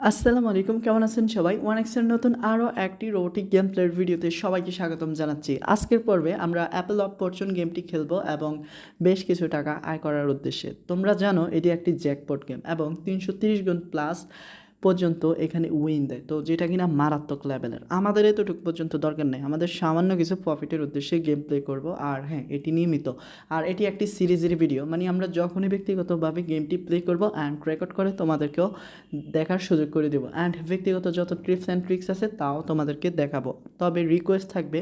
আসসালামু আলাইকুম, কেমন আছেন সবাই? ওয়ান এক্সের নতুন আরও একটি রোবোটিক গেম প্লের ভিডিওতে সবাইকে স্বাগতম জানাচ্ছি। আজকের পর্বে আমরা অ্যাপেল অফ ফরচুন গেমটি খেলব এবং বেশ কিছু টাকা আয় করার উদ্দেশ্যে। তোমরা জানো, এটি একটি জ্যাকপট গেম এবং তিনশো তিরিশ গুণ প্লাস পর্যন্ত এখানে উইন দেয়। তো যেটা কিনা মারাত্মক লেভেলের আমাদের এতটুকু পর্যন্ত দরকার নেই। আমাদের সামান্য কিছু প্রফিটের উদ্দেশ্যে গেম প্লে করব। আর হ্যাঁ এটি নিয়মিত। আর এটি একটি সিরিজের ভিডিও মানে আমরা যখনই ব্যক্তিগতভাবে গেমটি প্লে করব অ্যান্ড রেকর্ড করে তোমাদেরকেও দেখার সুযোগ করে দেবো। অ্যান্ড ব্যক্তিগত যত ট্রিপস অ্যান্ড ট্রিক্স আছে, তাও তোমাদেরকে দেখাবো। তবে রিকোয়েস্ট থাকবে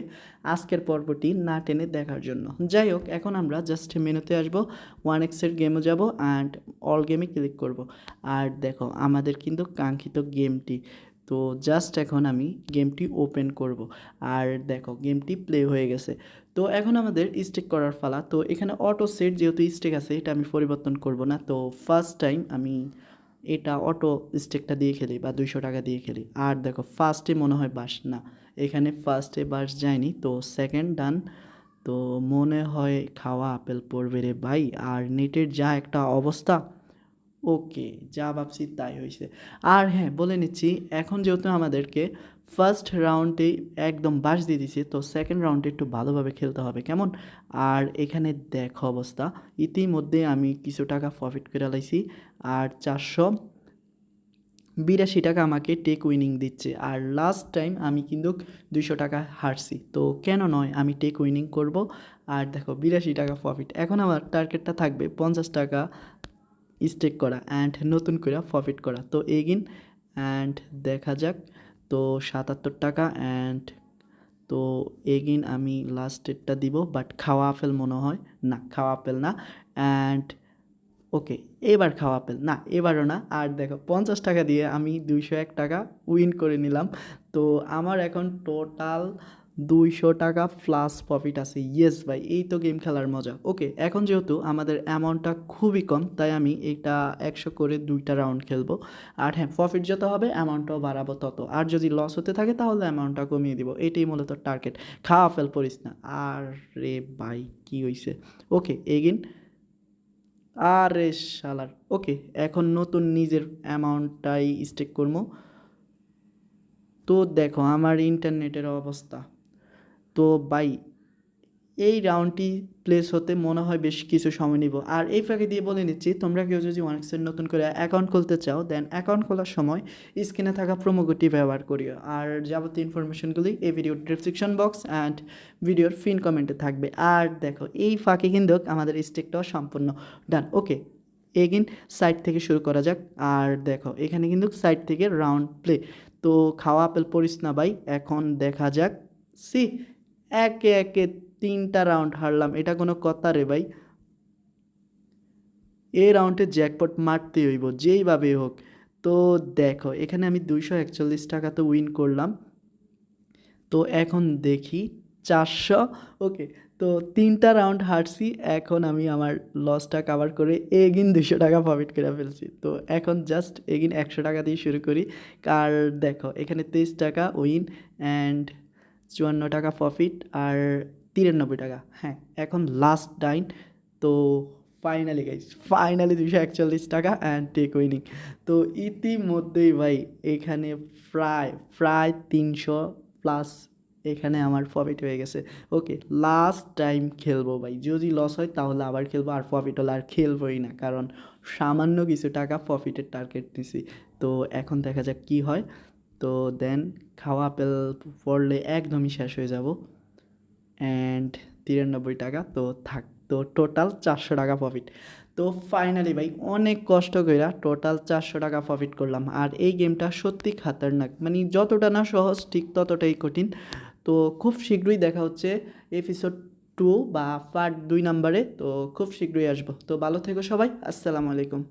আজকের পর্বটি না টেনে দেখার জন্য। যাই হোক, এখন আমরা জাস্ট মেনুতে আসব। ওয়ান এক্সের গেমও যাব অ্যান্ড অল গেমে ক্লিক করব। আর দেখো, আমাদের কিন্তু কাঙ্ক্ষিত গেমটি। তো জাস্ট এখন আমি গেমটি ওপেন করব। আর দেখো, গেমটি প্লে হয়ে গেছে। তো এখন আমাদের স্টেক করার ফালা। তো এখানে অটো সেট যেহেতু স্টেক আছে, এটা আমি পরিবর্তন করব না। তো ফার্স্ট টাইম আমি এটা অটো স্টেকটা দিয়ে খেলি বা দুইশো টাকা দিয়ে খেলি। আর দেখো ফার্স্টে মনে হয় বাস না। এখানে ফার্স্টে বাস যায়নি। তো সেকেন্ড ডান তো মনে হয় খাওয়া আপেল পড়বে রে ভাই। আর নেটের যা একটা অবস্থা। ওকে, যা ভাবছি তাই হয়েছে। আর হ্যাঁ বলে নিচ্ছি, এখন যেহেতু আমাদেরকে ফার্স্ট রাউন্ডে একদম বাস দিয়ে দিছে তো সেকেন্ড রাউন্ডে একটু ভালোভাবে খেলতে হবে, কেমন? আর এখানে দেখো অবস্থা, ইতিমধ্যে আমি কিছু টাকা প্রফিট করে লাইছি, আর চারশো বিরাশি টাকা আমাকে টেক উইনিং দিচ্ছে, আর লাস্ট টাইম আমি কিন্তু দুইশো টাকা হারছি, তো কেন নয়, আমি টেক উইনিং করব, আর দেখো বিরাশি টাকা প্রফিট এখন আমার টার্গেটটা থাকবে পঞ্চাশ টাকা স্টেক করা অ্যান্ড নতুন করে প্রফিট করা। তো এগিন অ্যান্ড দেখা যাক। তো সাতাত্তর টাকা অ্যান্ড তো এগিন আমি লাস্টেরটা দিব বাট খাওয়া আপেল মনে হয়। না, খাওয়া আপেল না। অ্যান্ড ওকে এবার খাওয়া আপেল। না, এবারও না। আর দেখো, পঞ্চাশ টাকা দিয়ে আমি দুইশো এক টাকা উইন করে নিলাম। তো আমার এখন টোটাল দুইশো টাকা প্লাস প্রফিট আছে। ইয়েস ভাই, এই তো গেম খেলার মজা। ওকে এখন যেহেতু আমাদের অ্যামাউন্টটা খুবই কম, তাই আমি এটা একশো করে দুইটা রাউন্ড খেলব। আর হ্যাঁ প্রফিট যত হবে অ্যামাউন্টটাও বাড়াবো তত। আর যদি লস হতে থাকে, তাহলে অ্যামাউন্টটা কমিয়ে দিব। এটাই মূলত টার্গেট খাওয়া ফেল পড়িস না। আর রে ভাই, কী হয়েছে ওকে এগিন আরে শালার। ওকে এখন নতুন নিজের অ্যামাউন্টটাই স্টেক করব। তো দেখো, আমার ইন্টারনেটের অবস্থা। তো বাই এই রাউন্ডটি প্লেস হতে মনে হয় বেশ কিছু সময় নিব। আর এই ফাঁকে দিয়ে বলে নিচ্ছি, তোমরা কেউ যদি ওয়ানক্সের নতুন করে অ্যাকাউন্ট খুলতে চাও দেন অ্যাকাউন্ট খোলার সময় স্ক্রিনে থাকা প্রোমোগোটি ব্যবহার করিও। আর যাবতীয় ইনফরমেশনগুলি এই ভিডিওর ডিসক্রিপশন বক্স অ্যান্ড ভিডিওর ফিন কমেন্টে থাকবে। আর দেখো, এই ফাঁকে কিন্তু আমাদের স্টেকটাও সম্পূর্ণ ডান ওকে এগিন সাইড থেকে শুরু করা যাক। আর দেখো, এখানে কিন্তু সাইড থেকে রাউন্ড প্লে তো খাওয়া আপেল পড়িস না ভাই, এখন দেখা যাক। সি একে একে তিনটা রাউন্ড হারলাম। এটা কোনো কথা রে ভাই। এই রাউন্ডে জ্যাকপট মারতে হইব যেইভাবে হোক। তো দেখো, এখানে আমি দুইশো একচল্লিশ টাকা তো উইন করলাম। তো এখন দেখি চারশো ওকে তো তিনটা রাউন্ড হারছি। এখন আমি আমার লসটা কাভার করে এগিন দুশো টাকা প্রফিট করে ফেলছি। তো এখন জাস্ট এগিন একশো টাকা দিয়ে শুরু করি। কার, দেখো, এখানে তেইশ টাকা উইন অ্যান্ড চুয়ান্ন টাকা প্রফিট আর তিরানব্বই টাকা। হ্যাঁ এখন লাস্ট ডাইন তো ফাইনালি গাইজ ফাইনালি দুশো একচল্লিশ টাকা অ্যান্ড টেক উইনিং তো ইতিমধ্যেই ভাই, এখানে প্রায় প্রায় তিনশো প্লাস এখানে আমার প্রফিট হয়ে গেছে। ওকে লাস্ট টাইম খেলব ভাই। যদি লস হয় তাহলে আবার খেলব, আর প্রফিট হলে আর খেলবোই না। কারণ সামান্য কিছু টাকা প্রফিটের টার্গেট দিছি। তো এখন দেখা যাক কী হয়। তো দেন খাওয়া আপেল পড়লে একদমই শেষ হয়ে যাব। অ্যান্ড তিরানব্বই টাকা, তো থাক, তো টোটাল চারশো টাকা প্রফিট তো ফাইনালি ভাই, অনেক কষ্ট করে টোটাল চারশো টাকা প্রফিট করলাম। আর এই গেমটা সত্যি খাতারনাক। মানে যতটা না সহজ, ঠিক ততটাই কঠিন। তো খুব শীঘ্রই দেখা হচ্ছে এপিসোড টু বা পার্ট দুই নাম্বারে তো খুব শীঘ্রই আসব। তো ভালো থেকো সবাই, আসসালামু আলাইকুম।